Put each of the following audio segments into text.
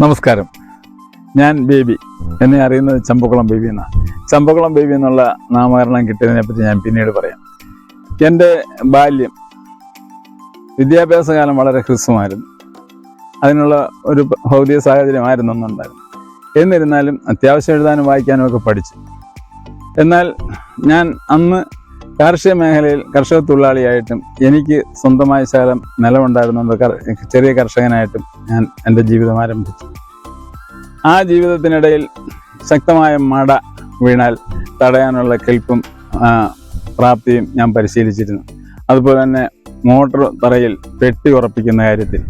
നമസ്കാരം. ഞാൻ ബേബി. എന്നെ അറിയുന്നത് ചമ്പക്കുളം ബേബി എന്നാണ് ചമ്പക്കുളം ബേബി എന്നുള്ള നാമകരണം കിട്ടിയതിനെ പറ്റി ഞാൻ പിന്നീട് പറയാം. എന്റെ ബാല്യം വിദ്യാഭ്യാസ കാലം വളരെ ഹ്രസ്വമായിരുന്നു. അതിനുള്ള ഒരു ഭൗതിക സാഹചര്യമായിരുന്നു അന്നുണ്ടായിരുന്നു എന്നിരുന്നാലും അത്യാവശ്യം എഴുതാനും വായിക്കാനും ഒക്കെ പഠിച്ചു. എന്നാൽ ഞാൻ അന്ന് കാർഷിക മേഖലയിൽ കർഷക തൊഴിലാളിയായിട്ടും എനിക്ക് സ്വന്തമായ ശകലം നിലമുണ്ടായിരുന്നുകൊണ്ട് ചെറിയ കർഷകനായിട്ടും ഞാൻ എന്റെ ജീവിതം ആരംഭിച്ചു. ആ ജീവിതത്തിനിടയിൽ ശക്തമായ മട വീണാൽ തടയാനുള്ള കെൽപ്പും പ്രാപ്തിയും ഞാൻ പരിശീലിച്ചിരുന്നു. അതുപോലെ തന്നെ മോട്ടോർ തറയിൽ പെട്ടി ഉറപ്പിക്കുന്ന കാര്യത്തിൽ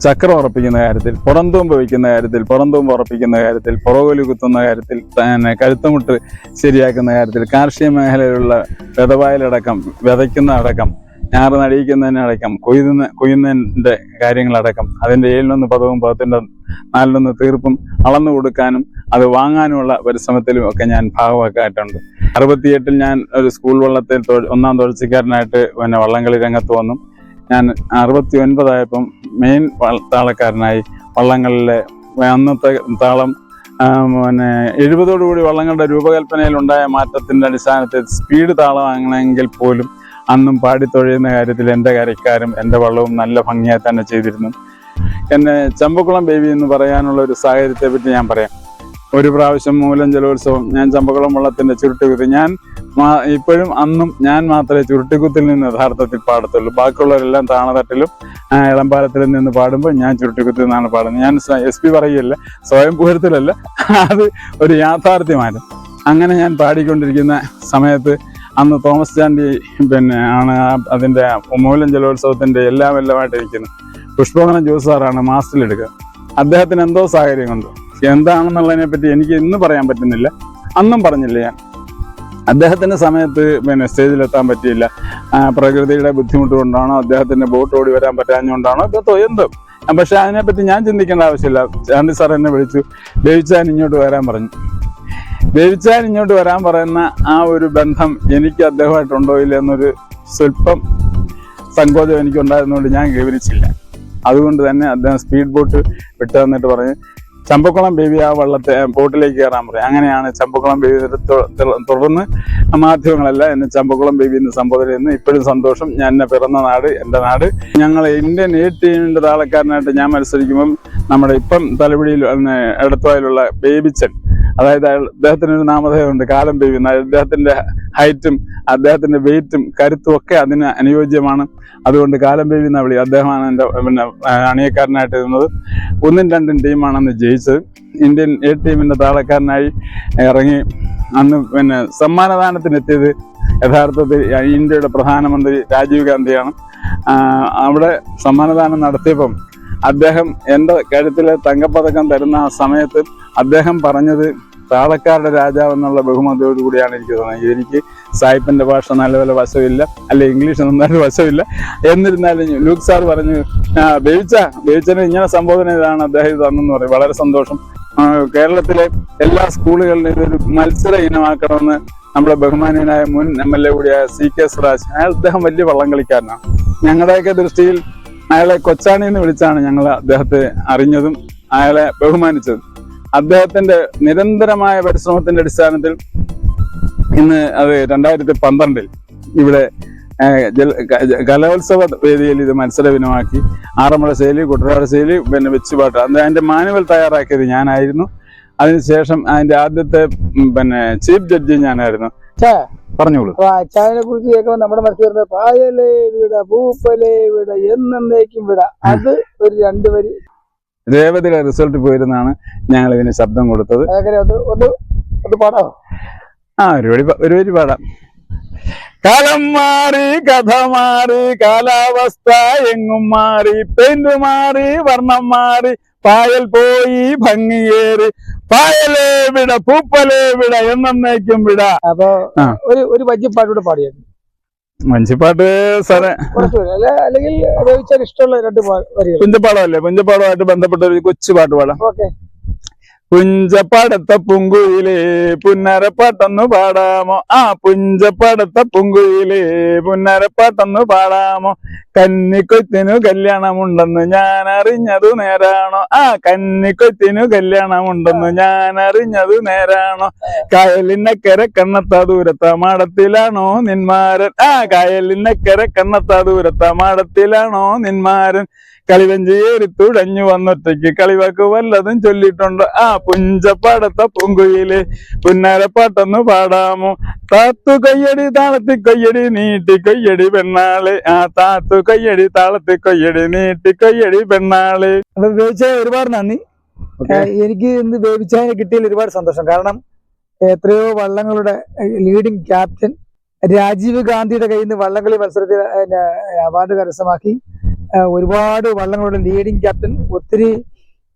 ചക്രം ഉറപ്പിക്കുന്ന കാര്യത്തിൽ പുറന്തൂമ്പ് വയ്ക്കുന്ന കാര്യത്തിൽ പുറന്തൂമ്പ് ഉറപ്പിക്കുന്ന കാര്യത്തിൽ പുറകോലി കുത്തുന്ന കാര്യത്തിൽ തന്നെ കഴുത്തുമുട്ട് ശരിയാക്കുന്ന കാര്യത്തിൽ കാർഷിക മേഖലയിലുള്ള വിതവായലടക്കം വിതയ്ക്കുന്ന അടക്കം ഞാറ് നടിയിക്കുന്നതിനടക്കം കൊയ്യുന്ന കൊയ്യുന്നതിന്റെ കാര്യങ്ങളടക്കം അതിന്റെ ഏഴിലൊന്ന് പദവും പദത്തിന്റെ നാലിലൊന്ന് തീർപ്പും അളന്നു കൊടുക്കാനും അത് വാങ്ങാനുമുള്ള പരിശ്രമത്തിലും ഒക്കെ ഞാൻ ഭാഗമാക്കായിട്ടുണ്ട് അറുപത്തിയെട്ടിൽ ഞാൻ ഒരു സ്കൂൾ വള്ളത്തിൽ ഒന്നാം തുഴച്ചിക്കാരനായിട്ട് പിന്നെ വള്ളംകളി രംഗത്ത് വന്നു. ഞാൻ അറുപത്തി ഒൻപതായപ്പം മെയിൻ താളക്കാരനായി വള്ളങ്ങളിലെ അന്നത്തെ താളം പിന്നെ എഴുപതോടുകൂടി വള്ളങ്ങളുടെ രൂപകൽപ്പനയിൽ ഉണ്ടായ മാറ്റത്തിന്റെ അടിസ്ഥാനത്തിൽ സ്പീഡ് താളമാണെങ്കിൽ പോലും അന്നും പാടിത്തൊഴിയുന്ന കാര്യത്തിൽ എന്റെ കരക്കാരും എന്റെ വള്ളവും നല്ല ഭംഗിയായി തന്നെ ചെയ്തിരുന്നു. എന്നെ ചമ്പക്കുളം ബേബി എന്ന് പറയാനുള്ള ഒരു സാഹചര്യത്തെ പറ്റി ഞാൻ പറയാം. ഒരു പ്രാവശ്യം മൂലം ജലോത്സവം ഞാൻ ചമ്പക്കുളം വള്ളത്തിന്റെ ചുരുട്ടുകുത്തി ഞാൻ ഇപ്പോഴും അന്നും ഞാൻ മാത്രമേ ചുരുട്ടിക്കുത്തിൽ നിന്ന് യഥാർത്ഥത്തിൽ പാടത്തുള്ളൂ. ബാക്കിയുള്ളവരെല്ലാം താണതട്ടിലും ഇളമ്പാലത്തിലും നിന്ന് പാടുമ്പോൾ ഞാൻ ചുരുട്ടിക്കുത്തിൽ നിന്നാണ് പാടുന്നത്. ഞാൻ എസ് പി പറയുകയല്ല സ്വയം പൂരത്തിലല്ല അത് ഒരു യാഥാർത്ഥ്യമാണ്. അങ്ങനെ ഞാൻ പാടിക്കൊണ്ടിരിക്കുന്ന സമയത്ത് അന്ന് തോമസ് ചാണ്ടി പിന്നെ ആണ് അതിന്റെ മൂലം ജലോത്സവത്തിന്റെ എല്ലാം എല്ലാമായിട്ട് ഇരിക്കുന്നത്. ജോസ് സാറാണ് മാസ്റ്റിലെടുക്കുക അദ്ദേഹത്തിന് എന്തോ സാഹചര്യം കൊണ്ട് എന്താണെന്നുള്ളതിനെ പറ്റി എനിക്ക് ഇന്ന് പറയാൻ പറ്റുന്നില്ല. അന്നും പറഞ്ഞില്ല ഞാൻ. അദ്ദേഹത്തിന്റെ സമയത്ത് പിന്നെ സ്റ്റേജിലെത്താൻ പറ്റിയില്ല. പ്രകൃതിയുടെ ബുദ്ധിമുട്ട് കൊണ്ടാണോ അദ്ദേഹത്തിന്റെ ബോട്ട് ഓടി വരാൻ പറ്റാഞ്ഞുകൊണ്ടാണോ ഇതൊക്കെ എന്തും. പക്ഷെ അതിനെപ്പറ്റി ഞാൻ ചിന്തിക്കേണ്ട ആവശ്യമില്ല. ചാണ്ടി സാർ എന്നെ വിളിച്ചു. ബേവിച്ചാൻ ഇങ്ങോട്ട് വരാൻ പറഞ്ഞു. ബേവിച്ചാൻ ഇങ്ങോട്ട് വരാൻ പറയുന്ന ആ ഒരു ബന്ധം എനിക്ക് അദ്ദേഹമായിട്ടുണ്ടോ ഇല്ല എന്നൊരു സ്വല്പം സങ്കോചം എനിക്ക് ഉണ്ടായിരുന്നുകൊണ്ട് ഞാൻ ഗൗരവിച്ചില്ല. അതുകൊണ്ട് തന്നെ അദ്ദേഹം സ്പീഡ് ബോട്ട് വിട്ടു തന്നിട്ട് പറഞ്ഞ് ചമ്പക്കുളം ബേബി ആ വള്ളത്തെ ബോട്ടിലേക്ക് കയറാൻ പറയും. അങ്ങനെയാണ് ചമ്പക്കുളം ബേബി തുടർന്ന് മാധ്യമങ്ങളല്ല എന്നെ ചമ്പക്കുളം ബേബി എന്ന് സംബോധന ചെയ്യുന്നു ഇപ്പോഴും സന്തോഷം. ഞാൻ എന്നെ പിറന്ന നാട് എന്റെ നാട്. ഞങ്ങൾ ഇന്ത്യൻ എ ടീമിന്റെ താളക്കാരനായിട്ട് ഞാൻ മത്സരിക്കുമ്പം നമ്മുടെ ഇപ്പം തലപിടിയിൽ എടത്തുവായിലുള്ള ബേബിച്ചൻ അതായത് അയാൾ അദ്ദേഹത്തിന് ഒരു നാമധേയമുണ്ട്. കാലം ബേബി. എന്ന്. ഹൈറ്റും അദ്ദേഹത്തിന്റെ വെയിറ്റും കരുത്തും ഒക്കെ അതിന് അനുയോജ്യമാണ്. അതുകൊണ്ട് കാലം ബേബി എന്ന വിളി. അദ്ദേഹമാണ് എന്റെ പിന്നെ അണിയക്കാരനായിട്ട് ഇരുന്നത്. ഒന്നും രണ്ടും ടീമാണെന്ന് ജയിച്ചത്. ഇന്ത്യൻ എ ടീമിന്റെ താളക്കാരനായി ഇറങ്ങി അന്ന് പിന്നെ സമ്മാനദാനത്തിനെത്തിയത് യഥാർത്ഥത്തിൽ ഇന്ത്യയുടെ പ്രധാനമന്ത്രി രാജീവ് ഗാന്ധിയാണ്. അവിടെ സമ്മാനദാനം നടത്തിയപ്പം അദ്ദേഹം എന്റെ കഴുത്തിലെ തങ്കപ്പതക്കം തരുന്ന ആ സമയത്ത് അദ്ദേഹം പറഞ്ഞത് താളക്കാരുടെ രാജാവ് എന്നുള്ള ബഹുമതിയോട് കൂടിയാണ് എനിക്ക് തോന്നുന്നത്. എനിക്ക് സായിപ്പന്റെ ഭാഷ നല്ലപോലെ വശമില്ല അല്ലെ ഇംഗ്ലീഷ് നന്നായിട്ട് വശമില്ല. എന്നിരുന്നാലും ലൂക്ക് സാർ പറഞ്ഞു ബേവിച്ച ബേവിച്ചന് ഇങ്ങനെ സംബോധന ഇതാണ് അദ്ദേഹം തന്നെന്ന് പറയും. വളരെ സന്തോഷം. കേരളത്തിലെ എല്ലാ സ്കൂളുകളിലും ഇതൊരു മത്സര ഇനമാക്കണമെന്ന് നമ്മുടെ ബഹുമാനീയനായ മുൻ എം എൽ എ കൂടിയായ സി കെ സുരാജ് അയാൾ അദ്ദേഹം വലിയ വള്ളം കളിക്കാരനാണ്. ഞങ്ങളുടെയൊക്കെ ദൃഷ്ടിയിൽ അയാളെ കൊച്ചാണി എന്ന് വിളിച്ചാണ് ഞങ്ങൾ അദ്ദേഹത്തെ അറിഞ്ഞതും അയാളെ ബഹുമാനിച്ചതും. അദ്ദേഹത്തിന്റെ നിരന്തരമായ പരിശ്രമത്തിന്റെ അടിസ്ഥാനത്തിൽ ഇന്ന് അത് രണ്ടായിരത്തി പന്ത്രണ്ടിൽ ഇവിടെ കലോത്സവ വേദിയിൽ ഇത് മത്സരവിനമാക്കി ആറന്മുള ശൈലി കുട്ടനാട് ശൈലി പിന്നെ വെച്ചുപാട്ട് അതിന്റെ മാനുവൽ തയ്യാറാക്കിയത് ഞാനായിരുന്നു. അതിനുശേഷം അതിന്റെ ആദ്യത്തെ പിന്നെ ചീഫ് ജഡ്ജി ഞാനായിരുന്നു. പറഞ്ഞോളൂ. അച്ചായനെ കുറിച്ച് നമ്മുടെ മനസ്സിൽ വരുന്നത് പായലേ വിട പൂപ്പലേ വിട എന്നേക്കും വിട. അത് ഒരു രണ്ടു വരി രേവതിയുടെ റിസൾട്ട് പോയിരുന്നാണ് ഞങ്ങൾ ഇതിന് ശബ്ദം കൊടുത്തത്. ആ ഒരു വഴി ഒരു വരി പാടാം. കാലം മാറി കഥ മാറി കാലാവസ്ഥ എങ്ങും മാറി പെയിന്റ് മാറി വർണം മാറി പായൽ പോയി ഭംഗിയേറി പായലേ വിട പൂപ്പലേ വിട എന്നേക്കും വിട. അപ്പൊ. ഒരു ഒരു വജ്യപ്പാട്ടൂടെ പാടിയത് മഞ്ചിപ്പാട്ട് സാറേ. അല്ലെങ്കിൽ ഇഷ്ടമുള്ള രണ്ട് വരികൾ. പുഞ്ചപ്പാടമല്ലേ പുഞ്ചപ്പാടമായിട്ട് ബന്ധപ്പെട്ട ഒരു കൊച്ചു പാട്ട് പാടാം. ഓക്കെ. പുഞ്ചപ്പടത്ത പുങ്കുയിലേ പുന്നരപ്പാട്ടൊന്നു പാടാമോ? ആ പുഞ്ചപ്പടത്ത പുങ്കുയിലേ പുന്നരപ്പാട്ടൊന്നു പാടാമോ? കന്നിക്കൊത്തിനു കല്യാണമുണ്ടെന്ന് ഞാൻ അറിഞ്ഞതു നേരാണോ? ആ കന്നിക്കൊത്തിനു കല്യാണമുണ്ടെന്ന് ഞാൻ അറിഞ്ഞതു നേരാണോ? കായലിനക്കര കണ്ണത്ത ദൂരത്ത മാടത്തിലാണോ നിന്മാരൻ? ആ കായലിനക്കര കണ്ണത്ത ദൂരത്ത മാടത്തിലാണോ നിന്മാരൻ? കളിവഞ്ചേരി തുഴഞ്ഞു വന്നൊറ്റയ്ക്ക് കളിവാക്ക് വല്ലതും ചൊല്ലിട്ടുണ്ട്? ആ പുഞ്ചപ്പാടത്ത പൂങ്കുയിൽ പുന്നാരപ്പാട്ടെന്ന് പാടാമോ? താത്തു കയ്യടി താളത്തി കൊയ്യടി നീട്ടി കൊയ്യടി പെണ്ണാൾ. ആ താത്തു കയ്യടി താളത്തി കൊയ്യടി നീട്ടി കൊയ്യടി പെണ്ണാൾ. അപ്പൊ വേവിച്ചായ ഒരുപാട് നന്ദി. എനിക്ക് ഇന്ന് വേവിച്ചായനെ കിട്ടിയതിൽ ഒരുപാട് സന്തോഷം. കാരണം എത്രയോ വള്ളങ്ങളുടെ ലീഡിംഗ് ക്യാപ്റ്റൻ രാജീവ് ഗാന്ധിയുടെ കയ്യിൽ നിന്ന് വള്ളംകളി മത്സരത്തിൽ അവാർഡ് കരസ്ഥമാക്കി. ഒരുപാട് വള്ളങ്ങളുടെ ലീഡിംഗ് ക്യാപ്റ്റൻ ഒത്തിരി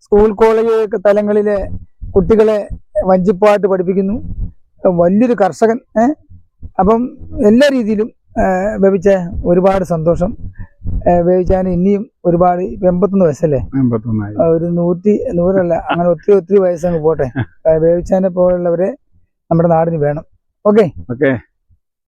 സ്കൂൾ കോളേജ് തലങ്ങളിലെ കുട്ടികളെ വഞ്ചിപ്പാട്ട് പഠിപ്പിക്കുന്നു. വലിയൊരു കർഷകൻ അപ്പം എല്ലാ രീതിയിലും വേവിച്ച ഒരുപാട് സന്തോഷം. വേവിച്ചാൻ ഇനിയും ഒരുപാട് എൺപത്തൊന്ന് വയസ്സല്ലേ? ഒരു നൂറ്റി നൂറല്ല അങ്ങനെ ഒത്തിരി ഒത്തിരി വയസ്സങ്ങ് പോട്ടെ. വേവിച്ചാനെ പോലുള്ളവരെ നമ്മുടെ നാടിന് വേണം. ഓക്കെ? ഓക്കെ.